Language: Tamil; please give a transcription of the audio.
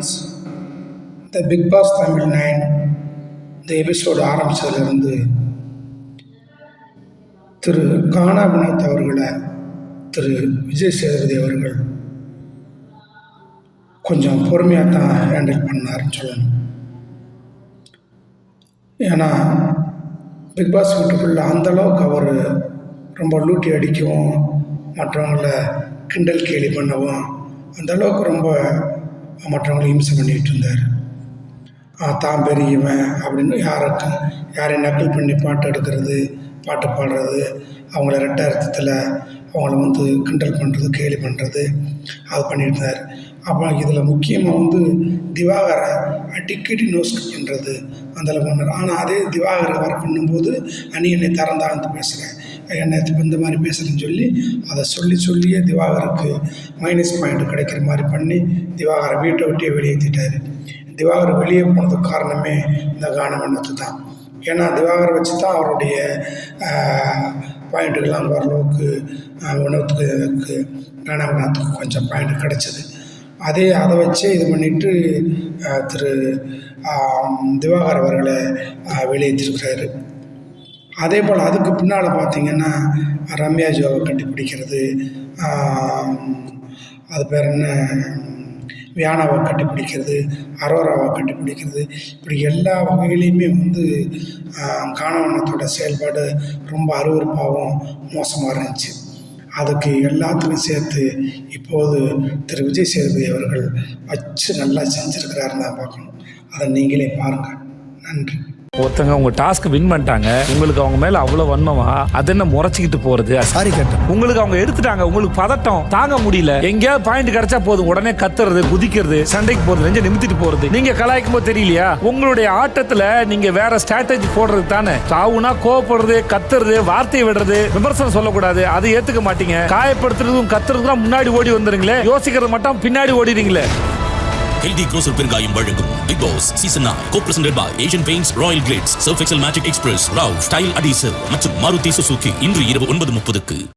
Friends the Bigg Boss Tamil nine இந்த எபிசோடு ஆரம்பித்ததுலேருந்து திரு கானா குணத் அவர்களை திரு விஜய் சேதுபதி அவர்கள் கொஞ்சம் பொறுமையாக தான் ஹேண்டில் பண்ணாருன்னு சொல்லணும். ஏன்னா பிக் பாஸ் வீட்டுக்குள்ளே அந்தளவுக்கு அவர் ரொம்ப லூட்டி அடிக்கவும் மற்றவங்கள கிண்டல் கேலி பண்ணவும் அந்த அளவுக்கு ரொம்ப மற்றவங்களை இம்சை பண்ணிகிட்டு இருந்தார். தான் பெரியவன் அப்படின்னு யாருக்கும் யாரையும் நக்கல் பண்ணி பாட்டு எடுக்கிறது பாட்டு பாடுறது அவங்கள ரெட்ட அர்த்தத்தில் அவங்கள வந்து கிண்டல் பண்ணுறது கேலி பண்ணுறது அது பண்ணிட்டு இருந்தார் அப்புறம் இதில் முக்கியமாக வந்து திவாகரை அடிக்கடி நோஸ்க் பண்ணுறது அந்தளவுக்கு பண்ணார் ஆனால் அதே திவாகரை வர பண்ணும்போது அணி என்னை தரந்தாழ்ந்து பேசுகிறேன் என்னை இந்த மாதிரி பேசுகிறேன்னு சொல்லி அதை சொல்லி சொல்லியே திவாகருக்கு மைனஸ் பாயிண்ட் கிடைக்கிற மாதிரி பண்ணி திவாகரை வீட்டை விட்டே வெளியேற்றிட்டார் திவாகர் வெளியே போனதுக்கு காரணமே இந்த கானமன்னத்து தான். ஏன்னா திவாகரை வச்சு தான் அவருடைய பாயிண்ட்டுகள்லாம் ஓரளவுக்கு உணவுக்கு கானமன்னத்துக்கு கொஞ்சம் பாயிண்ட் கிடச்சிது. அதே அதை வச்சே இது பண்ணிட்டு திரு திவாகர் அவர்களை வெளியேற்றிருக்கிறாரு அதே போல் அதுக்கு பின்னால் பார்த்தீங்கன்னா ரம்யா ஜோவை கட்டிப்பிடிக்கிறது அது பேர் என்ன? வியானாவை கட்டிப்பிடிக்கிறது அரோராவை கட்டிப்பிடிக்கிறது இப்படி எல்லா வகைகளையுமே வந்து காணவனத்தோட செயல்பாடு ரொம்ப அருவருப்பாகவும் மோசமாக இருந்துச்சு. அதுக்கு எல்லாத்துக்கும் சேர்த்து இப்போது திரு விஜய் சேதுபதி அவர்கள் வச்சு நல்லா செஞ்சுருக்கிறாருன்னு தான் பார்க்கணும். அதை நீங்களே பாருங்கள். நன்றி. ஒருத்தங்க உங்க டாஸ்க் வின் பண்ணிட்டாங்க உங்களுக்கு அவங்க மேல அவ்வளவு வன்மமா அது என்ன முறைச்சிக்கிட்டு போறது? சாரி கேட்டேன். உங்களுக்கு அவங்க எடுத்துட்டாங்க உங்களுக்கு பதட்டம் தாங்க முடியல. எங்கேயாவது பாயிண்ட் கிடைச்சா போதும் உடனே கத்துறது குதிக்கிறது சண்டைக்கு போறது நெஞ்ச நிமித்திட்டு போறது. நீங்க கலாய்க்கும் போது தெரியலையா? உங்களுடைய ஆட்டத்துல நீங்க வேற ஸ்ட்ராட்டஜி போடுறது தானே? சாவுனா கோவப்படுறது கத்துறது வார்த்தையை விடுறது விமர்சனம் சொல்லக்கூடாது. அதை ஏத்துக்க மாட்டீங்க. காயப்படுத்துறதும் கத்துறதுக்கும் முன்னாடி ஓடி வந்துருங்களே. யோசிக்கிறது மட்டும் பின்னாடி ஓடிடுங்களே ஹெல்தி க்ரோசர் பெருங்காயம் வழங்கும் Bigg Boss season nine co presented by Asian Paints Royale grades Surf Excel Magic express ராவ் ஸ்டைல் அடிசல் மற்றும் மாருதி சுசுகி இன்று இரவு ஒன்பது முப்பதுக்கு.